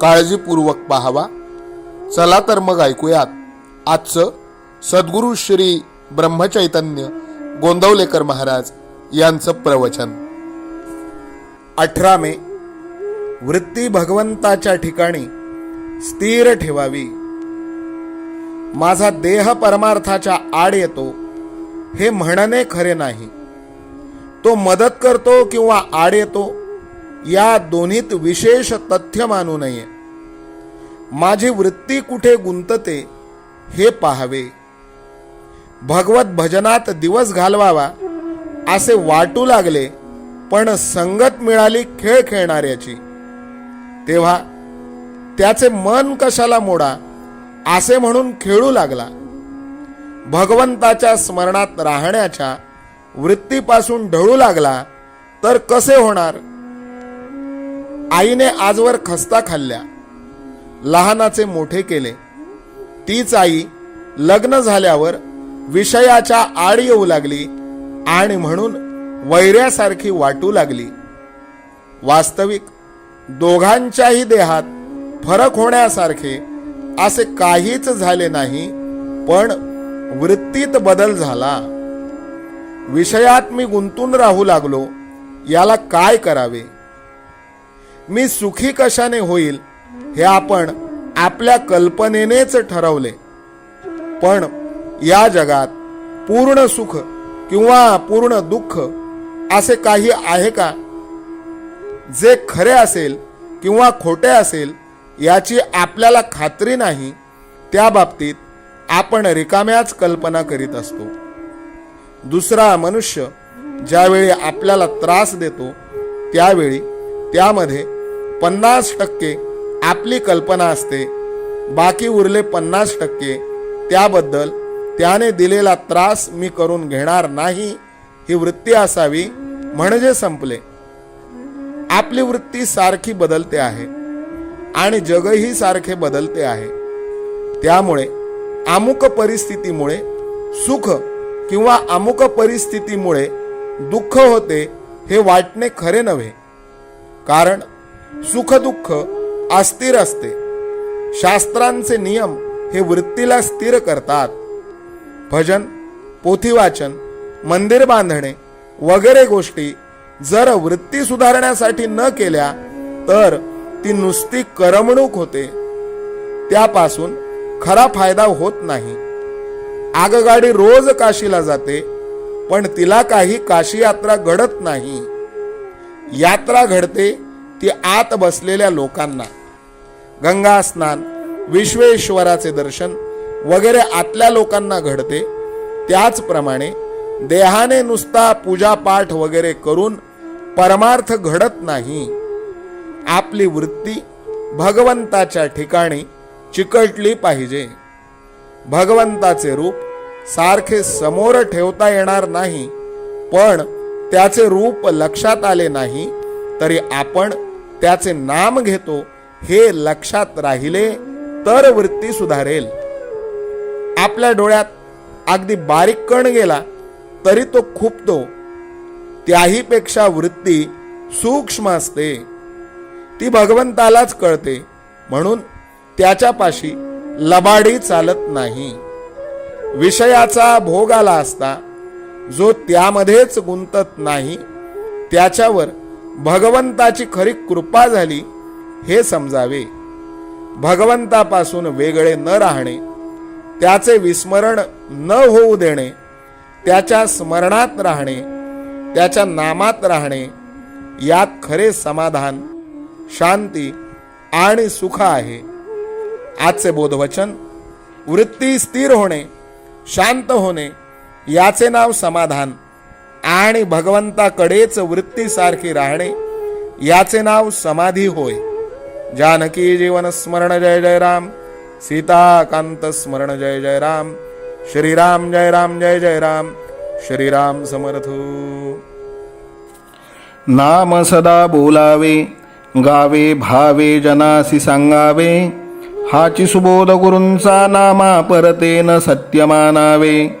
काळजीपूर्वक पाहावा. चला तर मग ऐकूयात. आजचं सद्गुरू श्री ब्रह्मचैतन्य गोंदवलेकर महाराज यांचं प्रवचन. अठरा मे वृत्ती भगवंताच्या ठिकाणी स्थिर ठेवावी. माझा देह परमार्थाच्या आड येतो हे म्हणणे खरे नाही. तो मदत करतो किंवा आड येतो या दोन्हीत विशेष तथ्य मानू नये. माझी वृत्ती कुठे गुंतते हे पाहावे. भगवत भजनात दिवस घालवावा असे वाटू लागले पण संगत मिळाली खेळ खेळणाऱ्याची. तेव्हा त्याचे मन कशाला मोडा असे म्हणून खेळू लागला. भगवंताच्या स्मरणात राहण्याच्या वृत्तीपासून ढळू लागला तर कसे होणार? आईने आजवर खस्ता खाल्ल्या. लहानाचे मोठे केले. तीच आई लग्न झाल्यावर विषयाच्या आड येऊ लागली आणि म्हणून वैऱ्यासारखी वाटू लागली. वास्तविक दोघांच्याही देहात फरक होण्यासारखे असे काहीच झाले नाही पण वृत्तीत बदल झाला. विषयात मी गुंतून राहू लागलो याला काय करावे? मी सुखी कशाने होईल हे आपण आपल्या कल्पनेनेच ठरवले. पण या जगात पूर्ण सुख किंवा पूर्ण दुःख असे काही आहे का? जे खरे असेल किंवा खोटे असेल याची आपल्याला खात्री नाही त्या बाबतीत आपण रिकाम्याच कल्पना करीत असतो. दुसरा मनुष्य ज्यावेळी आपल्याला त्रास देतो त्यावेळी त्यामध्ये पन्नास टक्के आपली कल्पना असते. बाकी उरले पन्नास टक्के त्याबद्दल त्याने दिलेला त्रास मी करून घेणार नाही ही वृत्ती असावी म्हणजे संपले. आपली वृत्ती सारखी बदलते आहे आणि जगही सारखे बदलते आहे. त्यामुळे अमुक परिस्थितीमुळे सुख किंवा अमुक परिस्थितीमुळे दुःख होते हे वाटणे खरे नव्हे. कारण सुख दुःख अस्थिर असते. शास्त्रांचे नियम हे वृत्तीला स्थिर करतात. भजन पोथी वाचन मंदिर बांधणे वगैरे गोष्टी जर वृत्ती सुधारण्यासाठी न केल्या तर ती नुसती करमणूक होते. त्यापासून खरा फायदा होत नाही. आगगाडी रोज काशीला जाते पण तिला काही काशी यात्रा घडत नाही. यात्रा घडते ती आत बसलेल्या लोकांना गंगा स्नान विश्वेश्वराचे दर्शन वगैरे आतल्या लोकांना घडते. त्याचप्रमाणे देहाने नुसता पूजापाठ वगैरे करून परमार्थ घडत नाही. आपली वृत्ती भगवंताच्या ठिकाणी चिकटली पाहिजे. भगवंताचे रूप सारखे समोर ठेवता येणार नाही पण त्याचे रूप लक्षात आले नाही तरी आपण त्याचे नाम घेतो हे लक्षात राहिले तर वृत्ती सुधारेल. आपल्या डोळ्यात अगदी बारीक कण गेला तरी तो खुपतो. त्याहीपेक्षा वृत्ती सूक्ष्म असते. ती भगवंतालाच कळते म्हणून त्याच्यापाशी लबाडी चालत नाही. विषयाचा भोग आला असता जो त्यामध्येच गुंतत नाही त्याच्यावर भगवंताची खरी कृपा झाली हे समजावे. भगवंतापासून वेगळे न राहणे त्याचे विस्मरण न होऊ देणे त्याच्या स्मरणात राहणे त्याच्या नामात राहणे यात खरे समाधान शांती आणि सुख आहे. आजचे बोधवचन वृत्ती स्थिर होणे शांत होणे याचे नाव समाधान. आणि भगवंताकडेच वृत्तीसारखी राहणे याचे नाव समाधी होय. जानकी जीवन स्मरण जय जय राम. सीताकांत स्मरण जय जय राम. श्रीराम जय राम जय जय राम. श्रीराम समर्थ. नाम सदा बोलावे गावे भावे जनासी सांगावे हाची सुबोध गुरूंचा नामा परतेन सत्यमानावे.